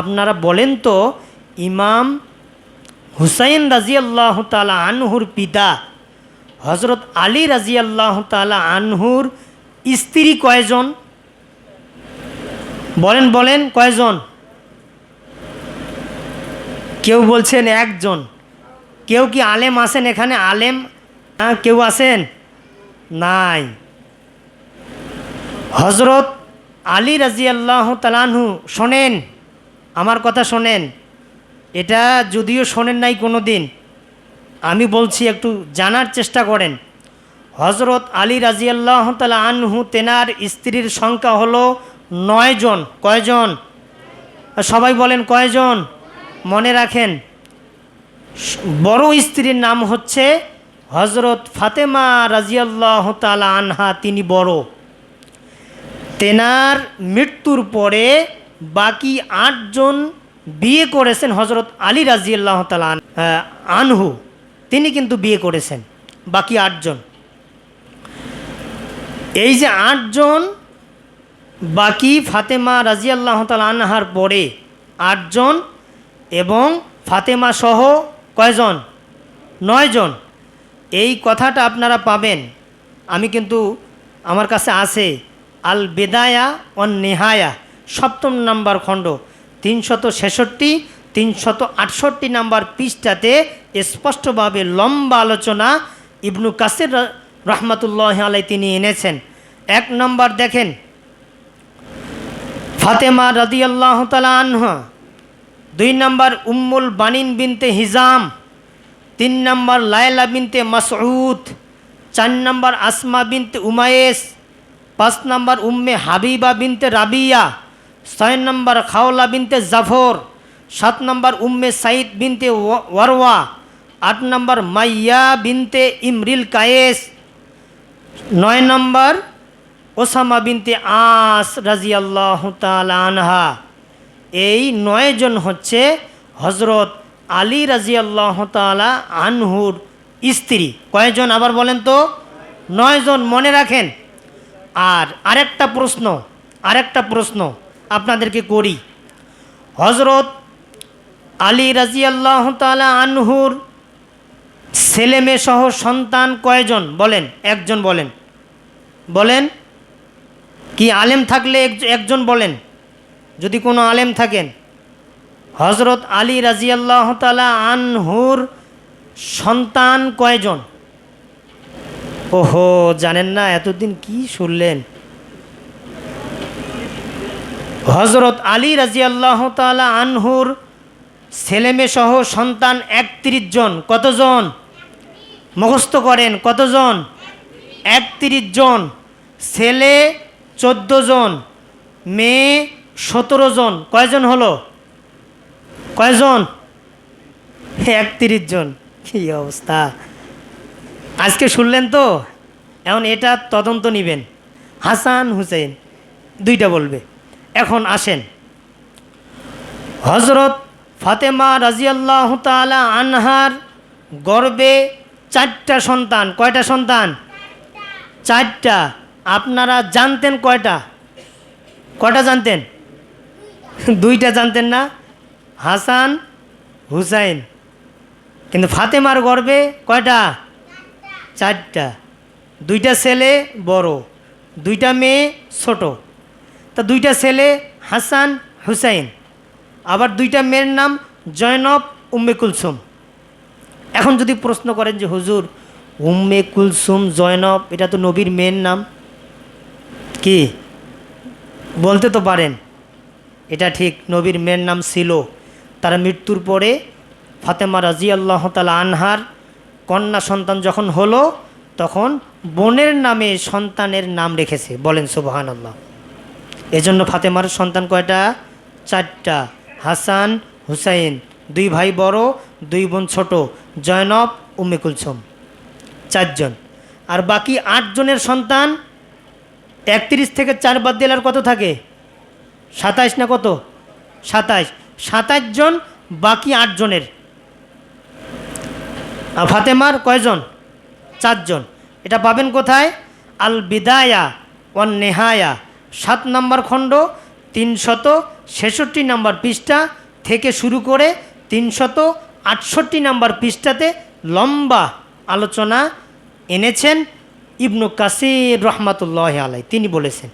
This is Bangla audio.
আপনারা বলেন তো, ইমাম হুসাইন রাজিয়াল্লাহ তালা আনহুর পিতা হজরত আলী রাজিয়াল্লাহ তালা আনহুর স্ত্রী কয়জন? বলেন বলেন, কয়জন? কেউ বলছেন একজন। কেউ কি আলেম আছেন এখানে? আলেম? হ্যাঁ কেউ আছেন? নাই। হজরত আলী রাজিয়াল্লাহ তালানহু শোনেন। আমার কথা শোনেন। এটা যদিও শোনেন নাই কোনো দিন আমি বলছি, একটু জানার চেষ্টা করেন। হজরত আলী রাজিয়াল্লাহ তালা আনহু, তেনার স্ত্রীর সংখ্যা হলো নয়জন কয়জন? সবাই বলেন কয়জন? মনে রাখেন, বড় স্ত্রীর নাম হচ্ছে হজরত ফাতেমা রাজিয়াল্লাহ তালা আনহা, তিনি বড়। তেনার মৃত্যুর পরে বাকি আটজন বিয়ে করেছেন হজরত আলী রাজিয়াল্লাহ তালা আন- আনহু। তিনি কিন্তু বিয়ে করেছেন, বাকি আটজন। এই যে আটজন, বাকি ফাতেমা রাজিয়াল্লাহ তালা আনহার পরে আটজন এবং ফাতেমা সহ কয়জন? নয়জন। এই কথাটা আপনারা পাবেন। আমি কিন্তু, আমার কাছে আছে আল বেদায়া অন নেহায়া সপ্তম নাম্বার খণ্ড, তিনশত ছেষট্টি, তিনশত আটষট্টি নাম্বার পৃষ্ঠাতে স্পষ্টভাবে লম্বা আলোচনা ইবনু কাসির রহমাতুল্লাহ আলাই তিনি এনেছেন। এক নম্বর দেখেন, ফাতেমা রাদিয়াল্লাহ তালা আনহা। দুই নম্বর উম্মুল বানিন বিনতে হিজাম। তিন নম্বর লায়লা বিনতে মাসউদ। চার নম্বর আসমা বিনতে উমায়েস। পাঁচ নম্বর উম্মে হাবিবা বিনতে রাবিয়া। ছয় নম্বর খাওলা বিনতে জাফর, সাত নম্বর উম্মে সাইদ বিনতে ওয়া- ওয়ারওয়া, আট নম্বর মাইয়া বিনতে ইমরিল কায়েস, নয় নম্বর ওসামা বিনতে আস রাজিয়াল্লাহ তাআলা আনহা। এই নয়জন হচ্ছে হজরত আলী রাজিয়াল্লাহ তাআলা আনহুর স্ত্রী। কয়জন আবার বলেন তো? নয়জন মনে রাখেন। আর আরেকটা প্রশ্ন আরেকটা প্রশ্ন। আপনাদেরকে করি। হজরত আলী রাজিয়াল্লাহ তাআলা আনহুর ছেলে মেয়ে সহ সন্তান কয়জন? বলেন, একজন বলেন। বলেন, কি আলেম থাকলে একজন বলেন? যদি কোনো আলেম থাকেন। হজরত আলী রাজিয়াল্লাহ তালা আনহুর সন্তান কয়জন? ওহো, জানেন না, এতদিন কি শুনলেন? হজরত আলী রাজিয়াল্লাহ তালা আনহুর ছেলেমেয়ে সহ সন্তান একত্রিশ জন। কতজন? মুখস্থ করেন, কতজন? একত্রিশ জন। ছেলে চোদ্দ জন, মেয়ে সতেরো জন। কয়জন হলো? কয়জন? একত্রিশ জন। কী অবস্থা? আজকে শুনলেন তো? এখন এটা তদন্ত নেবেন। হাসান হুসেন দুইটা বলবে। এখন আসেন। হজরত ফাতেমা রাজিয়াল্লাহ তালা আনহার গর্বে চারটা সন্তান। কয়টা সন্তান? চারটা। আপনারা জানতেন কয়টা? কয়টা জানতেন? দুইটা জানতেন না? হাসান, হুসাইন। কিন্তু ফাতেমার গর্বে কয়টা? চারটা। দুইটা ছেলে বড়, দুইটা মেয়ে ছোট। তা দুইটা ছেলে, হাসান, হুসাইন। আবার দুইটা মেয়ের নাম জয়নব, উম্মে কুলসুম। এখন যদি প্রশ্ন করেন যে, হুজুর, উম্মে কুলসুম, জয়নব, এটা তো নবীর মেয়ের নাম? কি? বলতে তো পারেন। এটা ঠিক, নবীর মেয়ের নাম ছিল। তার মৃত্যুর পরে ফাতেমা রাজি আল্লাহ তালা আনহার কন্যা সন্তান যখন হলো, তখন বোনের নামে সন্তানের নাম রেখেছে। বলেন সুবহান আল্লাহ এজন্য ফাতেমার সন্তান কয়টা? চারটা। হাসান, হুসাইন। দুই ভাই বড়, দুই বোন ছোট। জয়নব, উম্মে কুলসুম। চারজন। আর বাকি আটজনের সন্তান একত্রিশ থেকে চার বাদ দিলে আর কত থাকে? সাতাইশ না কত? সাতাইশ। সাতাইশ জন, বাকি আটজনের। আর ফাতেমার কয়জন? চারজন। এটা পাবেন কোথায়? আল বিদায়া ওয়ান নেহায়া। সাত নম্বর খণ্ড তিনশত ছেষট্টি নাম্বার পৃষ্ঠা থেকে শুরু করে তিনশত আটষট্টি নাম্বার পৃষ্ঠাতে লম্বা আলোচনা এনেছেন ইবনু কাসির রহমাতুল্লাহ আলাই তিনি বলেছেন